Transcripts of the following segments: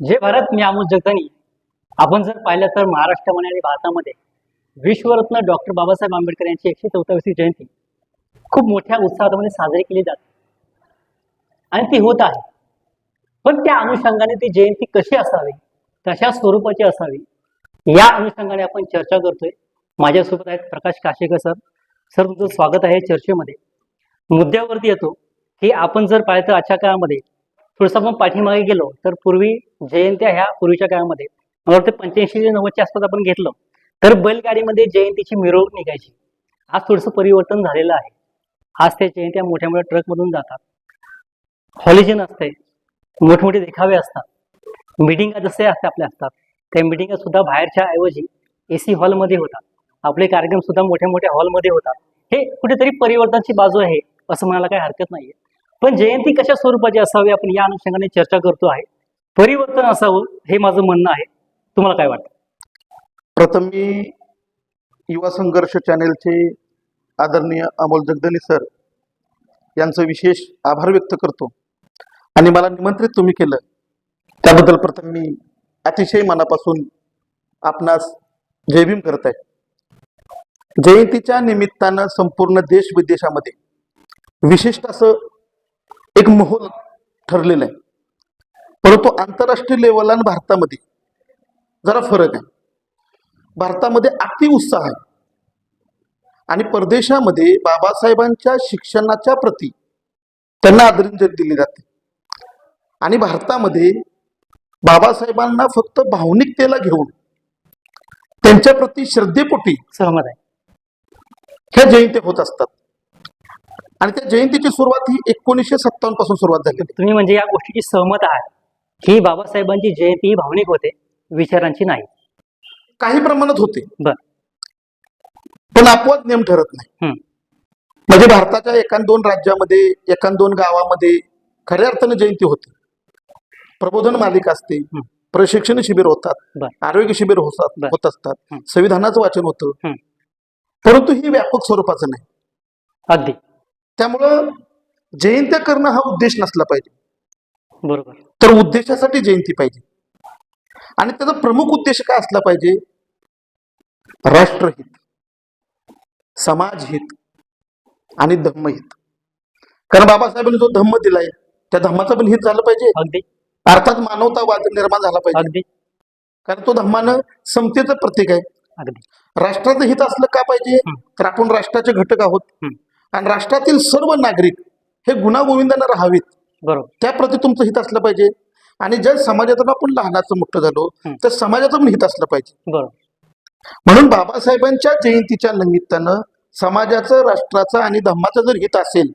जे भारत मी अमोल जगतानी आपण जर पाहिलं तर महाराष्ट्रामध्ये आणि भारतामध्ये विश्वरत्न डॉक्टर बाबासाहेब आंबेडकर यांची एकशे चौथावीसवी जयंती खूप मोठ्या उत्साहामध्ये साजरी केली जाते. आणि ती होत आहे. पण त्या अनुषंगाने ती जयंती कशी असावी कशा स्वरूपाची असावी या अनुषंगाने आपण चर्चा करतोय. माझ्यासोबत आहेत प्रकाश काशेकर सर. सर तुमचं स्वागत आहे चर्चेमध्ये. मुद्द्यावरती येतो की आपण जर पाहिलं तर आजच्या काळामध्ये थोडंसं आपण पाठीमागे गेलो तर पूर्वी जयंत्या ह्या पूर्वीच्या काळामध्ये. मला वाटतं पंच्याऐंशी ते नव्वदच्या आसपास आपण घेतलं तर बैलगाडीमध्ये जयंतीची मिरवणूक निघायची. आज थोडंसं परिवर्तन झालेलं आहे. आज त्या जयंत्या मोठ्या मोठ्या ट्रकमधून जातात. हॉलिजन असते मोठमोठे देखावे असतात. मिटिंगा जसे असते आपल्या असतात. त्या मिटिंगा सुद्धा बाहेरच्या ऐवजी ए सी हॉलमध्ये होतात. आपले कार्यक्रम सुद्धा मोठ्या मोठ्या हॉलमध्ये होतात. हे कुठेतरी परिवर्तनाची बाजू आहे असं म्हणायला काही हरकत नाहीये. पण जयंती कशा स्वरूपाची असावी आपण या अनुषंगाने चर्चा करतो आहे. परिवर्तन असावं हे माझं म्हणणं आहे. तुम्हाला काय वाटतं? प्रथम मी युवा संघर्ष चॅनेलचे आदरणीय अमोल जगदनी सर यांचं विशेष आभार व्यक्त करतो. आणि मला निमंत्रित तुम्ही केलं. त्याबद्दल प्रथम मी अतिशय मनापासून आपणास जयभीम करत आहे. जयंतीच्या निमित्तानं संपूर्ण देश विदेशामध्ये विशिष्ट असं एक मोहोल ठरलेलं आहे. परंतु आंतरराष्ट्रीय लेवलला आणि भारतामध्ये जरा फरक आहे. भारतामध्ये अति उत्साह आहे. आणि परदेशामध्ये बाबासाहेबांच्या शिक्षणाच्या प्रती त्यांना आदरांजली दिली जाते. आणि भारतामध्ये बाबासाहेबांना फक्त भावनिकतेला घेऊन त्यांच्या प्रती श्रद्धेपोटी सहमत आहे. ह्या जयंती होत असतात. आणि त्या जयंतीची सुरुवात ही एकोणीसशे सत्तावन्नपासून सुरुवात झाली तुम्ही म्हणजे या गोष्टीची सहमत आहात की बाबासाहेबांची जयंती ही भावनिक होते विचारांची नाही काही प्रमाणात होते बर पण अपवाद नियम ठरत नाही. म्हणजे भारताच्या एकान दोन राज्यामध्ये एकान दोन गावामध्ये खऱ्या अर्थाने जयंती होते प्रबोधन मालिका असते. प्रशिक्षण शिबिर होतात. आरोग्य शिबिर होतात. होत असतात. संविधानाचं वाचन होतं. परंतु ही व्यापक स्वरूपाचं नाही अगदी त्यामुळं जयंत्या करणं हा उद्देश नसला पाहिजे. बरोबर. तर उद्देशासाठी जयंती पाहिजे. आणि त्याचा प्रमुख उद्देश काय असला पाहिजे? राष्ट्रहित समाजहित आणि धम्महित. कारण बाबासाहेबांनी जो धम्म दिलाय त्या धम्माचं पण हित झालं पाहिजे. अर्थात मानवतावाद निर्माण झाला पाहिजे. कारण तो धम्मानं समतेचं प्रतीक आहे. राष्ट्राचं हित असलं का पाहिजे. तर आपण राष्ट्राचे घटक आहोत. आणि राष्ट्रातील सर्व नागरिक हे गुणागोविंदानं राहावीत. बरोबर. त्याप्रती तुमचं हित असलं पाहिजे. आणि ज्या समाजातून आपण लहानाचं मोठं झालो समाजाचं पण हित असलं पाहिजे. बरोबर. म्हणून बाबासाहेबांच्या जयंतीच्या निमित्तानं समाजाचं राष्ट्राचं आणि धम्माचं जर हित असेल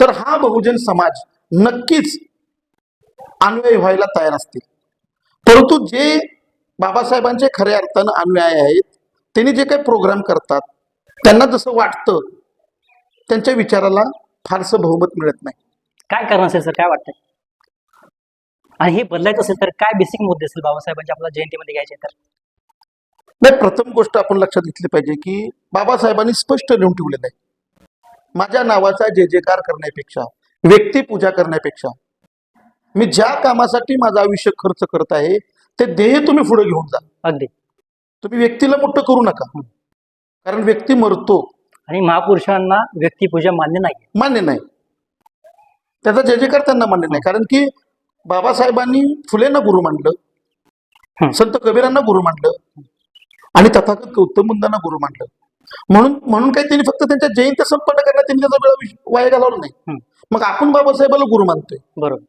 तर हा बहुजन समाज नक्कीच अन्वयी व्हायला तयार असतील. परंतु जे बाबासाहेबांचे खऱ्या अर्थानं अन्याय आहेत त्यांनी जे काही प्रोग्राम करतात त्यांना जसं वाटतं त्यांच्या विचाराला फारसं बहुमत मिळत नाही. काय करणार असेल सर? काय वाटतंय? आणि हे बदलायचं असेल तर काय बेसिक मुद्दे असेल बाबासाहेबांच्या आपल्या जयंतीमध्ये घ्यायचे तर. नाही प्रथम गोष्ट आपण लक्षात घेतली पाहिजे की बाबासाहेबांनी स्पष्ट लिहून ठेवलेलं आहे माझ्या नावाचा जय जयकार करण्यापेक्षा व्यक्तिपूजा करण्यापेक्षा मी ज्या कामासाठी माझं आयुष्य खर्च करत आहे ते ध्येय तुम्ही पुढे घेऊन जा. अगदी. तुम्ही व्यक्तीला मोठं करू नका. कारण व्यक्ती मरतो आणि महापुरुषांना व्यक्तिपूजा मान्य नाही मान्य नाही. त्याचा जय जयकार त्यांना मान्य नाही. कारण की बाबासाहेबांनी फुलेंना गुरु मानलं हं. संत कबीरांना गुरु मानलं आणि तथागत गौतम बुद्धांना गुरु मानलं. म्हणून म्हणून काही त्यांनी फक्त त्यांच्या जयंती संपन्न करण्यात त्यांनी त्याचा वेळ वाया घालवला नाही. मग आपण बाबासाहेबाला गुरु मानतोय. बरोबर.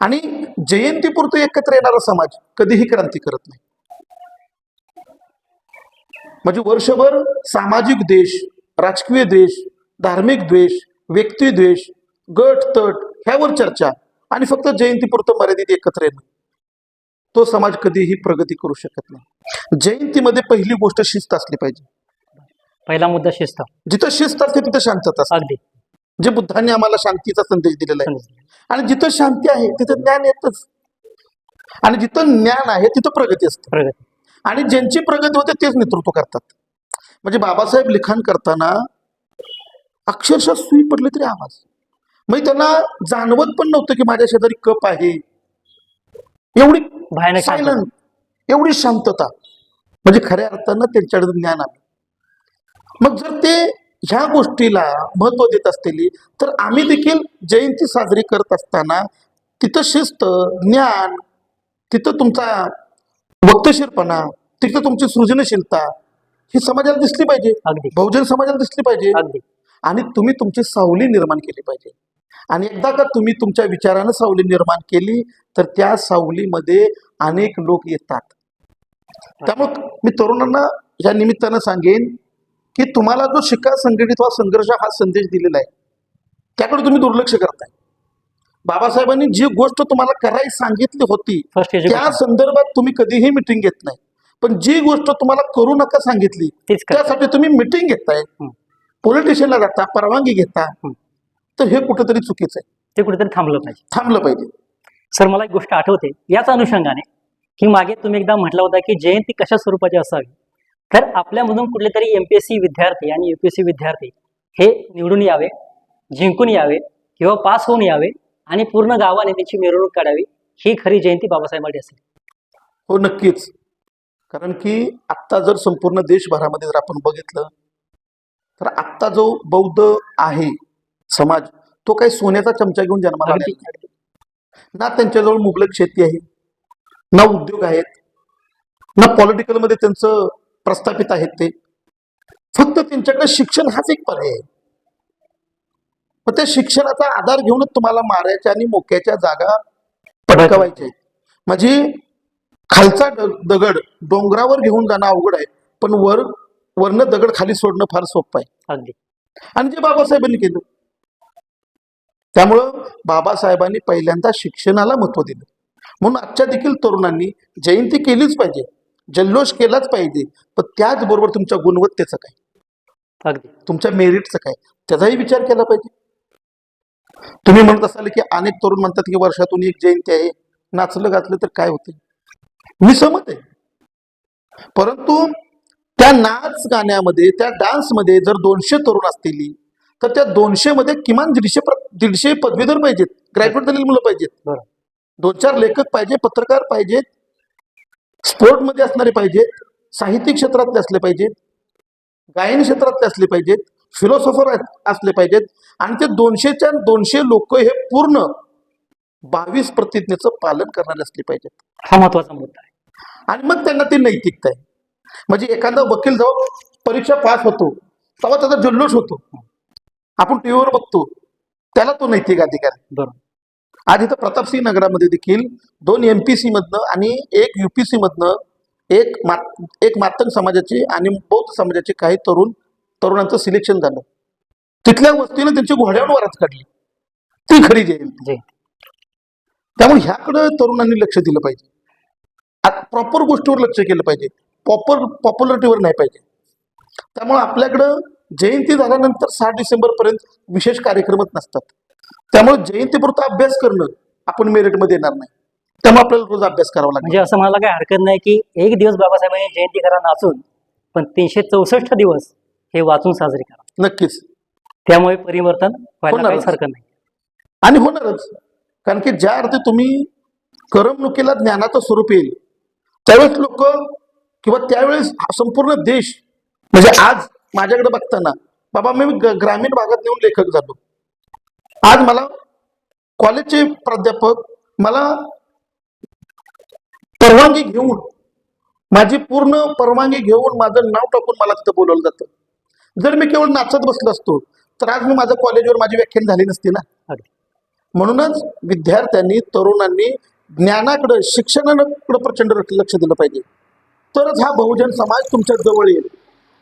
आणि जयंतीपुरतं एकत्र येणारा समाज कधीही क्रांती करत नाही. म्हणजे वर्षभर सामाजिक द्वेष राजकीय द्वेष धार्मिक द्वेष व्यक्ती द्वेष गट तट ह्यावर चर्चा आणि फक्त जयंतीपुरतं मर्यादित एकत्र येणं. तो समाज कधीही प्रगती करू शकत नाही. जयंतीमध्ये पहिली गोष्ट शिस्त असली पाहिजे. पहिला मुद्दा शिस्त. जिथं शिस्त असते तिथं शांतता असते. जे बुद्धांनी आम्हाला शांतीचा संदेश दिलेला आहे. आणि जिथं शांती आहे तिथं ज्ञान येतच. आणि जिथं ज्ञान आहे तिथं प्रगती असते. आणि ज्यांची प्रगती होते तेच नेतृत्व करतात. म्हणजे बाबासाहेब लिखाण करताना अक्षरशः सुई पडली तरी आवाज. म्हणजे त्यांना जाणवत पण नव्हतं की माझ्या शेजारी कप आहे. एवढी भयानक. सायलंट एवढी शांतता. म्हणजे खऱ्या अर्थानं त्यांच्याकडे ज्ञान आलं. मग जर ते ह्या गोष्टीला महत्त्व देत असतील तर आम्ही देखील जयंती साजरी करत असताना तिथं शिस्त ज्ञान तिथं तुमचा वक्तशीरपणा तिथं तुमची सृजनशीलता ही समाजाला दिसली पाहिजे. बहुजन समाजाला दिसली पाहिजे. आणि तुम्ही तुमची सावली निर्माण केली पाहिजे. आणि एकदा का तुम्ही तुमच्या विचारानं सावली निर्माण केली तर त्या सावलीमध्ये अनेक लोक येतात. त्यामुळे मी तरुणांना या निमित्तानं सांगेन की तुम्हाला जो शिका संघटित वा संघर्ष हा संदेश दिलेला आहे त्याकडे तुम्ही दुर्लक्ष करताय. बाबासाहेबांनी जी गोष्ट तुम्हाला करायला सांगितली होती त्या संदर्भात तुम्ही कधीही मिटिंग घेत नाही. पण जी गोष्ट तुम्हाला करू नका सांगितली तेच. त्यासाठी तुम्ही मिटिंग घेताय. हं. पोलिटिशियनला जाता परवानगी घेता. हं. तर हे कुठेतरी चुकीचं आहे. ते कुठेतरी थांबलं पाहिजे. थांबलं पाहिजे. सर मला एक गोष्ट आठवते. याच अनुषंगाने की मागे तुम्ही एकदा म्हटलं होता की जयंती कशा स्वरूपाची असावी? तर आपल्यामधून कुठले तरी एमपीएससी विद्यार्थी आणि युपीएससी विद्यार्थी हे निवडून यावे जिंकून यावे किंवा पास होऊन यावे आणि पूर्ण गावाने त्यांची मिरवणूक काढावी ही खरी जयंती बाबासाहेबांची असेल. हो नक्कीच. कारण की आत्ता जर संपूर्ण देशभरामध्ये जर आपण बघितलं तर आत्ता जो बौद्ध आहे समाज तो काही सोन्याचा चमचा घेऊन जन्माला. ना त्यांच्याजवळ मुबलक शेती आहे ना उद्योग आहेत ना पॉलिटिकलमध्ये त्यांचं प्रस्थापित आहेत ते. फक्त त्यांच्याकडे शिक्षण हाच एक पर्याय आहे. पण त्या शिक्षणाचा आधार घेऊनच तुम्हाला मारायच्या आणि मोक्याच्या जागा पटकावायच्या म्हणजे खालचा दगड डोंगरावर घेऊन जाणं अवघड आहे. पण वर वरनं दगड खाली सोडणं फार सोपं आहे. अगदी. आणि जे बाबासाहेबांनी केलं त्यामुळं बाबासाहेबांनी पहिल्यांदा शिक्षणाला महत्त्व दिलं. म्हणून आजच्या देखील तरुणांनी जयंती केलीच पाहिजे जल्लोष केलाच पाहिजे पण त्याचबरोबर तुमच्या गुणवत्तेचं काय? अगदी. तुमच्या मेरिटचं काय? त्याचाही विचार केला पाहिजे. तुम्ही म्हणत असाल की अनेक तरुण म्हणतात की वर्षातून एक जयंती आहे नाचलं गाचलं तर काय होते मी सहमत आहे. परंतु त्या नाच गाण्यामध्ये त्या डान्समध्ये जर दोनशे तरुण असतील तर त्या दोनशे मध्ये किमान दीडशे दीडशे पदवीधर पाहिजेत. ग्रॅज्युएट झालेली मुलं पाहिजेत. दोन चार लेखक पाहिजे पत्रकार पाहिजेत स्पोर्टमध्ये असणारे पाहिजेत साहित्यिक क्षेत्रातले असले पाहिजेत गायन क्षेत्रातले असले पाहिजेत फिलॉसॉफर असले पाहिजेत. आणि ते दोनशेच्या दोनशे लोक हे पूर्ण बावीस प्रतिज्ञेचं पालन करणारे असले पाहिजेत. हा महत्त्वाचा मुद्दा आहे. आणि मग त्यांना ती नैतिकता आहे. म्हणजे एखादा वकील जेव्हा परीक्षा पास होतो तेव्हा त्याचा जल्लोष होतो. आपण टीव्हीवर बघतो त्याला तो नैतिक अधिकार बरोबर. आज इथं प्रतापसिंह नगरामध्ये देखील दोन एम पी सी मधनं आणि एक युपीसी मधनं एक मा एक मातंग समाजाचे आणि बौद्ध समाजाचे काही तरुण तरुणांचं सिलेक्शन झालं. तिथल्या वस्तीनं त्यांची घोड्यावर वरात काढली. ती खरी जयंती. त्यामुळे ह्याकडे तरुणांनी लक्ष दिलं पाहिजे. प्रॉपर गोष्टीवर लक्ष केलं पाहिजे. प्रॉपर पॉप्युलरिटीवर नाही पाहिजे. त्यामुळे आपल्याकडं जयंती झाल्यानंतर सहा डिसेंबर पर्यंत विशेष कार्यक्रमच नसतात. त्यामुळे जयंतीपुरता अभ्यास करणं आपण मेरिटमध्ये येणार नाही. त्यामुळे आपल्याला रोज अभ्यास करावा लागेल म्हणजे असं म्हणायला काही हरकत नाही की एक दिवस बाबासाहेबांनी जयंती करा नाचून पण तीनशे चौसष्ट दिवस हे वाचून साजरे करा. नक्कीच. त्यामुळे परिवर्तन. काहीच हरकत नाही. आणि होणारच. कारण की ज्या अर्थी तुम्ही करमणुकीला ज्ञानाचं स्वरूप येईल त्यावेळेस लोक किंवा त्यावेळेस संपूर्ण देश म्हणजे आज माझ्याकडे बघताना बाबा मी ग- ग्रामीण भागात नेऊन लेखक झालो. आज मला कॉलेजचे प्राध्यापक मला परवानगी घेऊन माझी पूर्ण परवानगी घेऊन माझं नाव टाकून मला तिथं बोलवलं जातं. जर मी केवळ नाचत बसलो असतो तर आज मी माझं कॉलेजवर माझी व्याख्यान झाली नसती ना? अगदी. म्हणूनच विद्यार्थ्यांनी तरुणांनी ज्ञानाकडं शिक्षणाकडं प्रचंड लक्ष दिलं पाहिजे. तरच हा बहुजन समाज तुमच्या जवळ येईल.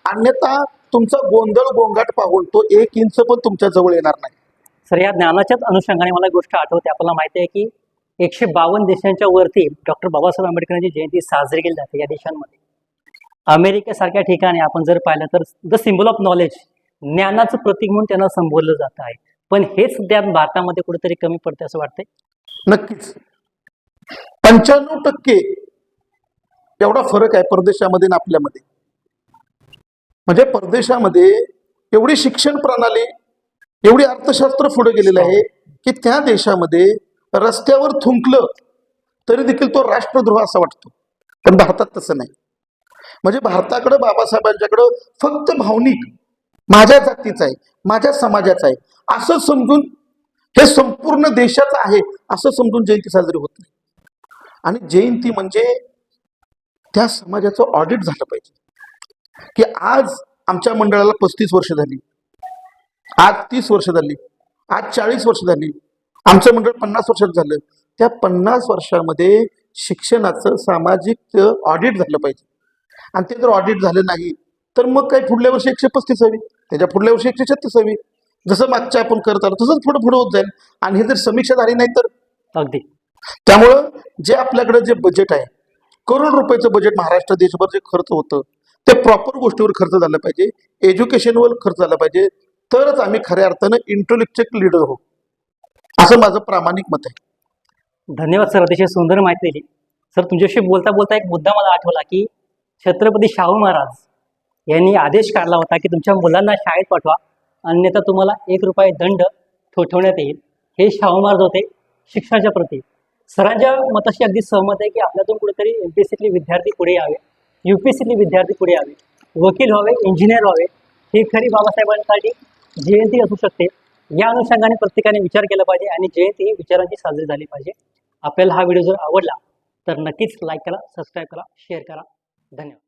अन्यथा तुमचा गोंधळ गोंगाट पाहून तो एक इंच पण तुमच्या जवळ येणार नाही. सर या ज्ञानाच्याच अनुषंगाने मला गोष्ट आठवते. आपल्याला माहिती आहे की एकशे बावन्न देशांच्या वरती डॉक्टर बाबासाहेब आंबेडकरांची जयंती साजरी केली जाते या देशांमध्ये. अमेरिकेसारख्या ठिकाणी आपण जर पाहिलं तर द सिम्बल ऑफ नॉलेज ज्ञानाचं प्रतीक म्हणून त्यांना संबोधलं जात आहे. पण हेच ज्ञान भारतामध्ये कुठेतरी कमी पडते असं वाटतंय? नक्कीच. पंच्याण्णव टक्के एवढा फरक आहे परदेशामध्ये आणि आपल्यामध्ये. म्हणजे परदेशामध्ये एवढी शिक्षण प्रणाली एवढी अर्थशास्त्र पुढे गेलेलं आहे की त्या देशामध्ये रस्त्यावर थुंकलं तरी देखील तो राष्ट्रद्रोह असा वाटतो. पण भारतात तसं नाही. म्हणजे भारताकडं बाबासाहेबांच्याकडं फक्त भावनिक माझ्या जातीचं आहे माझ्या समाजाचं आहे. असं समजून हे संपूर्ण देशाचं आहे असं समजून जयंती साजरी होत नाही. आणि जयंती म्हणजे त्या समाजाचं ऑडिट झालं पाहिजे. की आज आमच्या मंडळाला पस्तीस वर्ष झाली. आज तीस वर्ष झाली. आज चाळीस वर्ष झाली. आमचं मंडळ पन्नास वर्षात झालं. त्या पन्नास वर्षामध्ये शिक्षणाचं सामाजिक ऑडिट झालं पाहिजे. आणि ते जर ऑडिट झालं नाही तर मग काय पुढल्या वर्षी एकशे पस्तीस हवी? त्याच्या पुढल्या वर्षी एकशे छत्तीस हवी जसं मागच्या आपण करत आलो तसंच पुढे पुढे होत जाईल. आणि हे जर समीक्षा झाली नाही तर? अगदी. त्यामुळं जे आपल्याकडे जे बजेट आहे करोड रुपयाचं बजेट महाराष्ट्र देशभर जे खर्च होतं ते प्रॉपर गोष्टीवर खर्च झालं पाहिजे. एज्युकेशनवर खर्च झाला पाहिजे. तरच आम्ही खऱ्या अर्थानं इंटेलेक्च्युअल लीडर हो असं माझं प्रामाणिक मत आहे. धन्यवाद सर. अतिशय सुंदर माहिती दिली. सर तुमच्याशी बोलता बोलता एक मुद्दा मला आठवला की छत्रपती शाहू महाराज यांनी आदेश काढला होता की तुमच्या मुलांना शाळेत पाठवा. अन्यथा तुम्हाला एक रुपये दंड ठोठवण्यात येईल. हे शाहू महाराज होते शिक्षणाच्या प्रती. सरांच्या मताशी अगदी सहमत आहे की आपल्यातून कुठेतरी एम पी एस विद्यार्थी पुढे यावे. यू पी एस विद्यार्थी पुढे यावे. वकील व्हावे इंजिनियर व्हावे. हे खरी बाबासाहेबांसाठी जयंती असू शकते. या अनुषंगाने प्रत्येकाने विचार केला पाहिजे आणि जयंती ही विचारांची साजरी झाली पाहिजे. आपल्याला हा व्हिडिओ जर आवडला तर नक्कीच लाईक करा सबस्क्राईब करा शेअर करा. धन्यवाद.